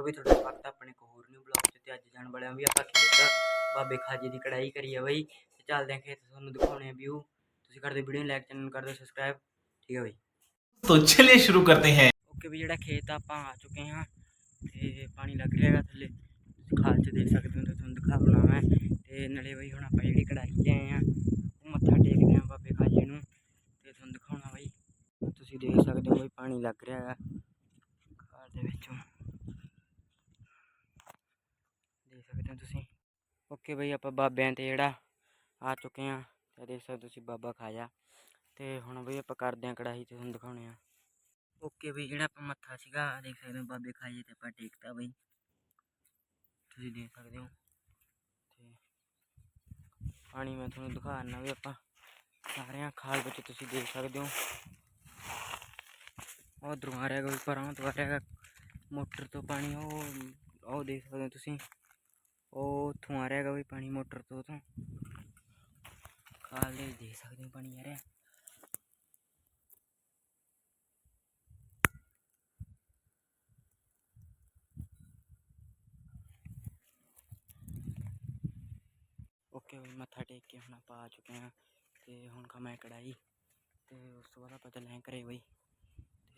ਚਲੋ ਵੀ ਤੁਹਾਡਾ ਸਵਾਗਤ ਹੈ ਆਪਣੇ ਇੱਕ ਹੋਰ ਨਿਊ ਬਲੌਗ 'ਚ ਤੇ ਅੱਜ ਜਾਣ ਵਾਲਿਆਂ ਵੀ ਆਪਾਂ ਖੇਤ ਬਾਬੇ ਖਾਜੇ ਦੀ ਕੜਾਈ ਕਰੀ ਆ ਬਈ ਤੇ ਚੱਲਦੇ ਆ ਖੇਤ ਤੁਹਾਨੂੰ ਦਿਖਾਉਣੇ ਆ ਵਿਊ ਤੁਸੀਂ ਕਰਦੇ ਵੀਡੀਓ ਲਾਈਕ ਚੈਨਲ ਨੂੰ ਕਰਦੇ ਸਬਸਕ੍ਰਾਈਬ ਠੀਕ ਹੈ ਬਈ तो चलिए शुरू करते हैं ਓਕੇ ਵੀ ਜਿਹੜਾ ਖੇਤ ਆ ਆਪਾਂ ਆ ਚੁੱਕੇ ਹਾਂ ਤੇ ਪਾਣੀ ਲੱਗ ਰਿਹਾ ਹੈਗਾ ਥੱਲੇ ਤੁਸੀਂ ਖਾਲ 'ਚ ਦੇਖ ਸਕਦੇ ਹੋ ਤੇ ਤੁਹਾਨੂੰ ਦਿਖਾਉਣਾ ਮੈਂ ਤੇ ਨਾਲੇ ਬਈ ਹੁਣ ਆਪਾਂ ਜਿਹੜੀ ਕੜਾਈ ਲਿਆਏ ਆ ਉਹ ਮੱਥਾ ਟੇਕਦੇ ਆ ਬਾਬੇ ਖਾਜੇ ਨੂੰ ਤੇ ਤੁਹਾਨੂੰ ਦਿਖਾਉਣਾ ਬਈ ਤੁਸੀਂ ਦੇਖ ਸਕਦੇ ਹੋ ਬਈ ਪਾਣੀ ਲੱਗ ਰਿਹਾ ਹੈਗਾ ਖਾਲ ਦੇ ਵਿੱਚੋਂ ਸਕਦੇ ਹੋ ਤੁਸੀਂ। ਓਕੇ ਬਈ, ਆਪਾਂ ਬਾਬਿਆਂ ਤੇ ਜਿਹੜਾ ਆ ਚੁੱਕੇ ਆ ਤੇ ਦੇਖ ਸਕਦੇ ਹੋ ਤੁਸੀਂ ਬਾਬਾ ਖਾਜਾ। ਤੇ ਹੁਣ ਬਈ ਆਪਾਂ ਕਰਦੇ ਆ ਕੜਾਹੀ ਤੇ ਤੁਹਾਨੂੰ ਦਿਖਾਉਣੇ ਆ ਓਕੇ ਬਈ, ਜਿਹੜਾ ਆਪਾਂ ਮੱਥਾ ਸੀਗਾ ਦੇਖ ਸਕਦੇ ਹੋ ਬਾਬੇ ਖਾਜੇ ਤੇ ਆਪਾਂ ਟੇਕਤਾ ਬਈ। ਤੁਸੀਂ ਦੇਖ ਸਕਦੇ ਹੋ। ਤੇ ਪਾਣੀ ਮੈਂ ਤੁਹਾਨੂੰ ਦਿਖਾਉਣਾ ਵੀ ਆਪਾਂ ਸਾਰਿਆਂ ਖਾਲ ਵਿੱਚ ਤੁਸੀਂ ਦੇਖ ਸਕਦੇ ਹੋ। ਉਹ ਉਧਰੋਂ ਆ ਰਿਹਾ ਕੋਈ ਪਰਾਂ ਤੋਂ ਆ ਰਿਹਾ ਮੋਟਰ ਤੋਂ ਪਾਣੀ, ਉਹ ਉਹ ਦੇਖ ਸਕਦੇ ਹੋ ਤੁਸੀਂ। ਉਹ ਉੱਥੋਂ ਆ ਰਿਹਾ ਹੈਗਾ ਵੀ ਪਾਣੀ ਮੋਟਰ ਤੋਂ ਤੋਂ ਖਾਲ ਦੇ ਦੇਖ ਸਕਦੇ ਹੋ ਪਾਣੀ ਆ ਰਿਹਾ। ਓਕੇ ਬਈ ਮੱਥਾ ਟੇਕ ਕੇ ਹੁਣ ਆਪਾਂ ਆ ਚੁੱਕੇ ਹਾਂ ਤੇ ਹੁਣ ਖਾਵਾਂ ਕੜਾਈ ਤੇ ਉਸ ਤੋਂ ਬਾਅਦ ਆਪਾਂ ਚੱਲੇ ਹਾਂ ਘਰੇ ਬਈ।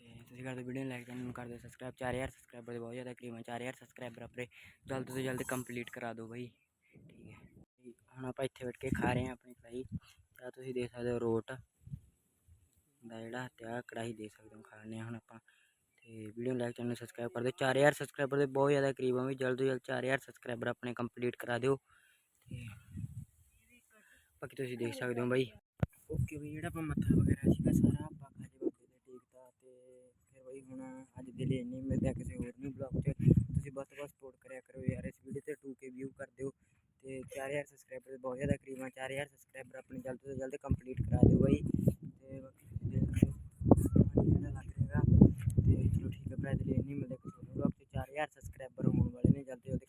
ਤੇ ਤੁਸੀਂ ਕਰਦੇ ਵੀਡੀਓ ਲਾਈਕ ਚੈਨਲ ਨੂੰ ਕਰਦੇ ਸਬਸਕ੍ਰਾਈਬ 4000 ਸਬਸਕ੍ਰਾਈਬਰ ਦੇ ਬਹੁਤ ਜ਼ਿਆਦਾ ਕਰੀਬ ਹੈ 4000 ਸਬਸਕ੍ਰਾਈਬਰ ਆਪਣੇ। ਜਲਦ ਤੋਂ ਜਲਦ ਕੰਪਲੀਟ ਕਰਾ ਦਿਓ ਬਾਈ। ਠੀਕ ਹੈ। ਹੁਣ ਆਪਾਂ ਇੱਥੇ ਬੈਠ ਕੇ ਖਾ ਰਹੇ ਹਾਂ ਆਪਣੀ ਕੜਾਈ ਤਾਂ ਤੁਸੀਂ ਦੇਖ ਸਕਦੇ ਹੋ ਰੋਟ ਦਾ ਜਿਹੜਾ ਤੇ ਆਹ ਕੜਾਈ ਦੇਖ ਸਕਦੇ ਹੋ ਖਾਣੇ ਹਾਂ ਹੁਣ ਆਪਾਂ। ਤੇ ਵੀਡੀਓ ਲਾਈਕ ਚੈਨਲ ਸਬਸਕ੍ਰਾਈਬ ਕਰ ਦਿਓ। 4000 ਸਬਸਕ੍ਰਾਈਬਰ ਦੇ ਬਹੁਤ ਜ਼ਿਆਦਾ ਕਰੀਬ ਆ ਵੀ ਜਲਦ ਤੋਂ ਜਲਦ 4000 ਸਬਸਕ੍ਰਾਈਬਰ ਆਪਣੇ ਕੰਪਲੀਟ ਕਰਾ ਦਿਓ। ਤੇ ਬਾਕੀ ਤੁਸੀਂ ਦੇਖ ਸਕਦੇ ਹੋ ਬਾਈ। ਓਕੇ ਵੀ ਜਿਹੜਾ ਆਪਾਂ ਮੱਥਾ ਵਗੈਰਾ ਸੀਗਾ ਸਾਰਾ ਹਾਂ ਅੱਜ ਦੇ ਲਈ ਇੰਨੀ ਮਿਲਦੇ ਆ ਕਿਸੇ ਹੋਰ ਨਹੀਂ ਬਲੌਗ 'ਚ ਤੁਸੀਂ ਬਸ ਬਸ ਸਪੋਰਟ ਕਰਿਆ ਕਰੋ ਯਾਰ, ਇਸ ਵੀਡੀਓ ਤੇ 2k ਵਿਊ ਕਰ ਦਿਓ ਤੇ 4000 ਸਬਸਕ੍ਰਾਈਬਰ ਬਹੁਤ ਜ਼ਿਆਦਾ ਕਰੀਬ ਆ 4000 ਸਬਸਕ੍ਰਾਈਬਰ ਆਪਣੇ ਜਲਦ ਤੋਂ ਜਲਦ ਕੰਪਲੀਟ ਕਰਾ ਦਿਓ ਬਾਈ ਤੇ ਬਾਕੀ ਤੁਸੀਂ ਦੇਖ ਸਕਦੇ ਹੋ ਜਿਹੜਾ ਲੱਗ ਤੇ ਚਲੋ ਠੀਕ ਹੈ ਭਰਾ ਦੇ ਲਈ ਇੰਨੀ ਮਿਲਦੇ ਕਿਸੇ ਹੋਰ ਬਲੌਗ 'ਚ 4000 ਸਬਸਕ੍ਰਾਈਬਰ ਹੋਣ ਵਾਲੇ ਨੇ ਜਲਦ ਤੋਂ ਜਲਦ